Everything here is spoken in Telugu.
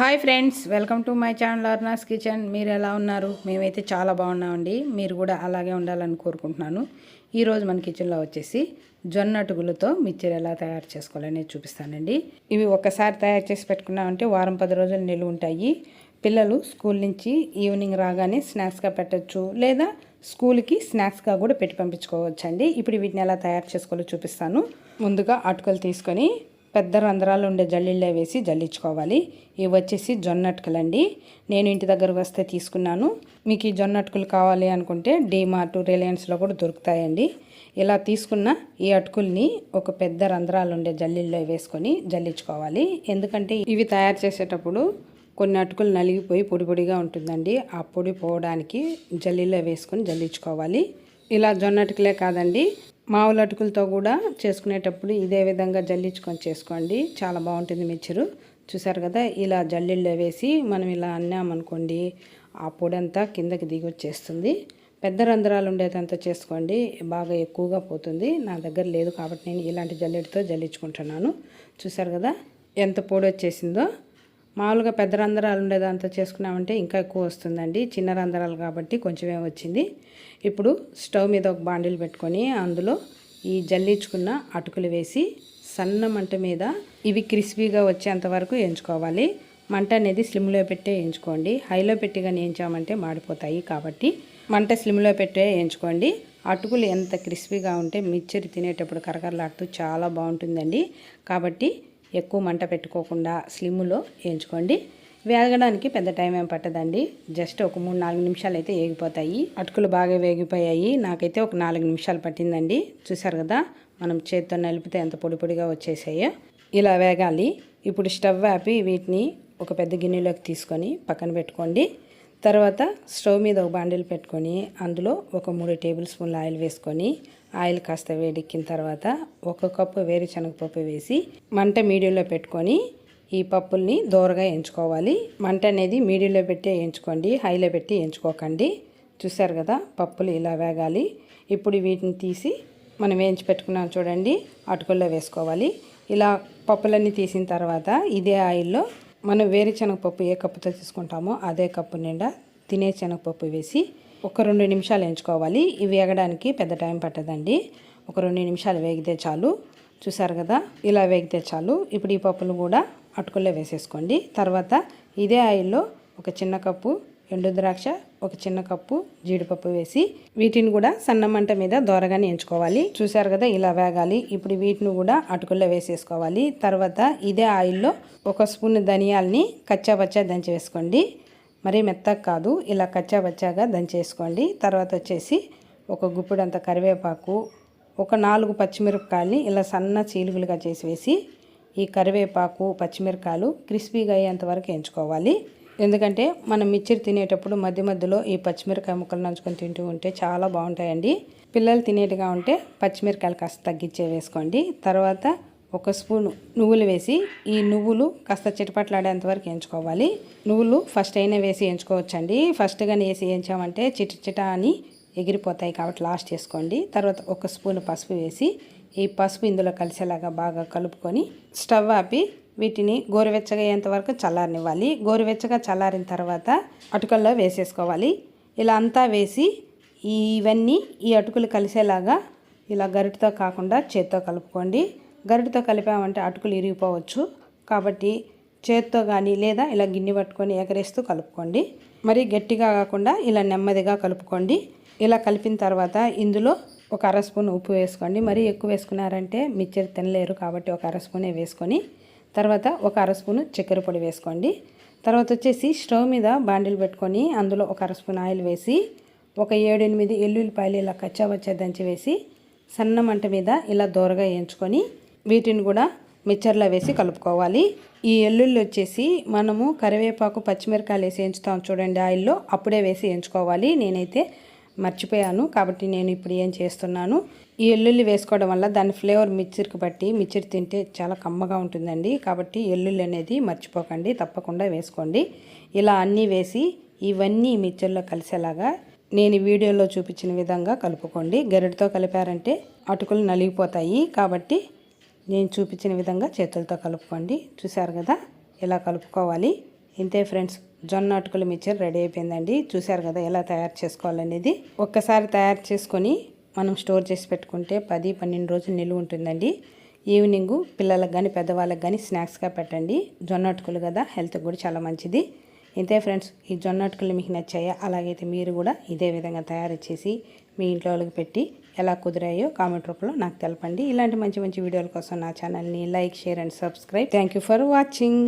Hi friends welcome to my channel అర్నాస్ kitchen. మీరు ఎలా ఉన్నారు? మేమైతే చాలా బాగున్నామండి. మీరు కూడా అలాగే ఉండాలని కోరుకుంటున్నాను. ఈరోజు మన కిచెన్లో వచ్చేసి జొన్న అటుకులతో మిక్చర్ ఎలా తయారు చేసుకోవాలని చూపిస్తానండి. ఇవి ఒక్కసారి తయారు చేసి పెట్టుకున్నామంటే వారం పది రోజులు నిలువ ఉంటాయి. పిల్లలు స్కూల్ నుంచి ఈవినింగ్ రాగానే స్నాక్స్గా పెట్టచ్చు లేదా స్కూల్కి స్నాక్స్గా కూడా పెట్టి పంపించుకోవచ్చండి. ఇప్పుడు వీటిని ఎలా తయారు చేసుకోవాలో చూపిస్తాను. ముందుగా అటుకలు తీసుకొని పెద్ద రంధ్రాలు ఉండే జల్లిళ్ళే వేసి జల్లించుకోవాలి. ఇవి వచ్చేసి జొన్నట్కలండి. నేను ఇంటి దగ్గరకు వస్తే తీసుకున్నాను. మీకు ఈ జొన్నటుకులు కావాలి అనుకుంటే డీమార్ట్ రిలయన్స్లో కూడా దొరుకుతాయండి. ఇలా తీసుకున్న ఈ అటుకుల్ని ఒక పెద్ద రంధ్రాలు ఉండే జల్లీల్లో వేసుకొని జల్లించుకోవాలి. ఎందుకంటే ఇవి తయారు చేసేటప్పుడు కొన్ని అటుకులు నలిగిపోయి పొడి పొడిగా ఉంటుందండి. ఆ పొడి పోవడానికి జల్లీలో వేసుకొని జల్లించుకోవాలి. ఇలా జొన్నటుకులే కాదండి. మామూలు అటుకులతో కూడా చేసుకునేటప్పుడు ఇదే విధంగా జల్లించుకొని చేసుకోండి. చాలా బాగుంటుంది మిక్చరు చూసారు కదా ఇలా జల్లిళ్ళు వేసి మనం ఇలా అన్నామనుకోండి ఆ పొడంతా కిందకి దిగి వచ్చేస్తుంది. పెద్ద రంధ్రాలు ఉండేదంతా చేసుకోండి బాగా ఎక్కువగా పోతుంది. నా దగ్గర లేదు కాబట్టి నేను ఇలాంటి జల్లెడితో జల్లించుకుంటున్నాను. చూసారు కదా ఎంత పొడి వచ్చేసిందో. మామూలుగా పెద్ద రంధ్రాలు ఉండేదంతా చేసుకున్నామంటే ఇంకా ఎక్కువ వస్తుందండి. చిన్న రంధ్రాలు కాబట్టి కొంచెమే వచ్చింది. ఇప్పుడు స్టవ్ మీద ఒక బాండిల్ పెట్టుకొని అందులో ఈ జల్లించుకున్న అటుకులు వేసి సన్న మంట మీద ఇవి క్రిస్పీగా వచ్చేంత వరకు ఎంచుకోవాలి. మంట అనేది స్లిమ్లో పెట్టే వేయించుకోండి హైలో పెట్టి కానీ ఎంచామంటే మాడిపోతాయి కాబట్టి మంట స్లిమ్లో పెట్టే వేయించుకోండి అటుకులు ఎంత క్రిస్పీగా ఉంటే మిక్చర్ తినేటప్పుడు కరకరలాడుతూ చాలా బాగుంటుందండి. కాబట్టి ఎక్కువ మంట పెట్టుకోకుండా స్లిమ్లో వేయించుకోండి. వేగడానికి పెద్ద టైం ఏం పట్టదండి. జస్ట్ ఒక మూడు నాలుగు నిమిషాలు అయితే వేగిపోతాయి. అటుకులు బాగా వేగిపోయాయి. నాకైతే ఒక నాలుగు నిమిషాలు పట్టిందండి. చూసారు కదా మనం చేత్తో నలిపితే ఎంత పొడి పొడిగా వచ్చేసాయో. ఇలా వేగాలి. ఇప్పుడు స్టవ్ ఆపి వీటిని ఒక పెద్ద గిన్నెలోకి తీసుకొని పక్కన పెట్టుకోండి. తర్వాత స్టవ్ మీద ఒక బాండిల్ పెట్టుకొని అందులో ఒక మూడు టేబుల్ స్పూన్ల ఆయిల్ వేసుకొని ఆయిల్ కాస్త వేడెక్కిన తర్వాత ఒక కప్పు వేరుశనగపప్పు వేసి మంట మీడియంలో పెట్టుకొని ఈ పప్పుల్ని దోరగా ఎంచుకోవాలి. మంట అనేది మీడియంలో పెట్టి ఎంచుకోండి హైలో పెట్టి ఎంచుకోకండి. చూసారు కదా పప్పులు ఇలా వేగాలి. ఇప్పుడు వీటిని తీసి మనం వేయించి పెట్టుకున్నాం చూడండి అటుకుల్లో వేసుకోవాలి. ఇలా పప్పులన్నీ తీసిన తర్వాత ఇదే ఆయిల్లో మనం వేరుశనగపప్పు ఏ కప్పుతో తీసుకుంటామో అదే కప్పు నిండా తినే శనగపప్పు వేసి ఒక రెండు నిమిషాలు ఎంచుకోవాలి. ఇవి వేగడానికి పెద్ద టైం పట్టదండి. ఒక రెండు నిమిషాలు వేగితే చాలు. చూసారు కదా? ఇలా వేగితే చాలు. ఇప్పుడు ఈ పప్పులు కూడా అటుకుల్లో వేసేసుకోండి. తర్వాత ఇదే ఆయిల్లో ఒక చిన్న కప్పు ఎండు ద్రాక్ష ఒక చిన్న కప్పు జీడిపప్పు వేసి వీటిని కూడా సన్న మంట మీద దోరగానే ఎంచుకోవాలి. చూసారు కదా ఇలా వేగాలి. ఇప్పుడు వీటిని కూడా అటుకుల్లో వేసేసుకోవాలి. తర్వాత ఇదే ఆయిల్లో ఒక స్పూన్ ధనియాల్ని కచ్చాపచ్చా దంచి వేసుకోండి. మరీ మెత్తగా కాదు ఇలా కచ్చాపచ్చాగా దంచేసుకోండి తర్వాత వచ్చేసి ఒక గుప్పిడంత కరివేపాకు ఒక నాలుగు పచ్చిమిరపకాయలని ఇలా సన్న చీలుగులుగా చేసి వేసి ఈ కరివేపాకు పచ్చిమిరకాయలు క్రిస్పీగా అయ్యేంత వరకు ఎంచుకోవాలి. ఎందుకంటే మనం మిక్చర్ తినేటప్పుడు మధ్య మధ్యలో ఈ పచ్చిమిరకాయ ముక్కలు నంచుకొని తింటూ ఉంటే చాలా బాగుంటాయండి. పిల్లలు తినేట్టుగా ఉంటే పచ్చిమిరకాయలు కాస్త తగ్గించే వేసుకోండి. తర్వాత ఒక స్పూన్ నువ్వులు వేసి ఈ నువ్వులు కాస్త చిటపట్లాడేంత వరకు ఎంచుకోవాలి. నువ్వులు ఫస్ట్ అయినా వేసి ఎంచుకోవచ్చండి. ఫస్ట్గానే వేసి ఎంచామంటే చిట చిట అని ఎగిరిపోతాయి కాబట్టి లాస్ట్ చేసుకోండి. తర్వాత ఒక స్పూన్ పసుపు వేసి ఈ పసుపు ఇందులో కలిసేలాగా బాగా కలుపుకొని స్టవ్ ఆపి వీటిని గోరువెచ్చగా అయ్యేంత వరకు చల్లారనివ్వాలి. గోరువెచ్చగా చల్లారిన తర్వాత అటుకల్లో వేసేసుకోవాలి. ఇలా అంతా వేసి ఇవన్నీ ఈ అటుకులు కలిసేలాగా ఇలా గరిటతో కాకుండా చేత్తో కలుపుకోండి. గరిటతో కలిపామంటే అటుకులు ఇరిగిపోవచ్చు. కాబట్టి చేత్తో కానీ లేదా ఇలా గిన్నె పట్టుకొని ఎగరేస్తూ కలుపుకోండి. మరి గట్టిగా కాకుండా ఇలా నెమ్మదిగా కలుపుకోండి. ఇలా కలిపిన తర్వాత ఇందులో ఒక అర స్పూన్ ఉప్పు వేసుకోండి. మరీ ఎక్కువ వేసుకున్నారంటే మిక్చర్ తినలేరు కాబట్టి ఒక అర స్పూనే వేసుకొని తర్వాత ఒక అర స్పూను చక్కెర పొడి వేసుకోండి. తర్వాత వచ్చేసి స్టవ్ మీద బాండిల్ పెట్టుకొని అందులో ఒక అర స్పూన్ ఆయిల్ వేసి ఒక ఏడెనిమిది ఎల్లుల్లిపాయలు ఇలా కచ్చావచ్చా దంచి వేసి సన్న మంట మీద ఇలా దూరగా వేయించుకొని వీటిని కూడా మిక్చర్లో వేసి కలుపుకోవాలి. ఈ ఎల్లుల్లి వచ్చేసి మనము కరివేపాకు పచ్చిమిరకాయలు వేసి వేయించుతాం చూడండి ఆయిల్లో అప్పుడే వేసి వేయించుకోవాలి. నేనైతే మర్చిపోయాను కాబట్టి నేను ఇప్పుడు ఏం చేస్తున్నాను? ఈ ఎల్లుల్లి వేసుకోవడం వల్ల దాని ఫ్లేవర్ మిక్చర్కి బట్టి మిక్చర్ తింటే చాలా కమ్మగా ఉంటుందండి. కాబట్టి ఎల్లుల్లి అనేది మర్చిపోకండి తప్పకుండా వేసుకోండి. ఇలా అన్నీ వేసి ఇవన్నీ మిక్చర్లో కలిసేలాగా నేను వీడియోలో చూపించిన విధంగా కలుపుకోండి. గరిటతో కలిపారంటే అటుకులు నలిగిపోతాయి. కాబట్టి నేను చూపించిన విధంగా చేతులతో కలుపుకోండి. చూశారు కదా? ఇలా కలుపుకోవాలి. ఇంతే ఫ్రెండ్స్. జొన్న అటుకుల మిక్చర్ రెడీ అయిపోయిందండి. చూశారు కదా ఎలా తయారు చేసుకోవాలనేది. ఒక్కసారి తయారు చేసుకొని మనం స్టోర్ చేసి పెట్టుకుంటే పది పన్నెండు రోజులు నిలువ ఉంటుందండి. ఈవినింగ్ పిల్లలకు కానీ పెద్దవాళ్ళకి కానీ స్నాక్స్గా పెట్టండి. జొన్న అటుకులు కదా హెల్త్కి కూడా చాలా మంచిది. ఇంతే ఫ్రెండ్స్ ఈ జొన్న అటుకులు మీకు నచ్చాయా? అలాగైతే మీరు కూడా ఇదే విధంగా తయారు చేసి మీ ఇంట్లో వాళ్ళకి పెట్టి ఎలా కుదిరాయో కామెంట్ రూపంలో నాకు తెలపండి. ఇలాంటి మంచి మంచి వీడియోల కోసం నా ఛానల్ని like share and subscribe. Thank you for watching.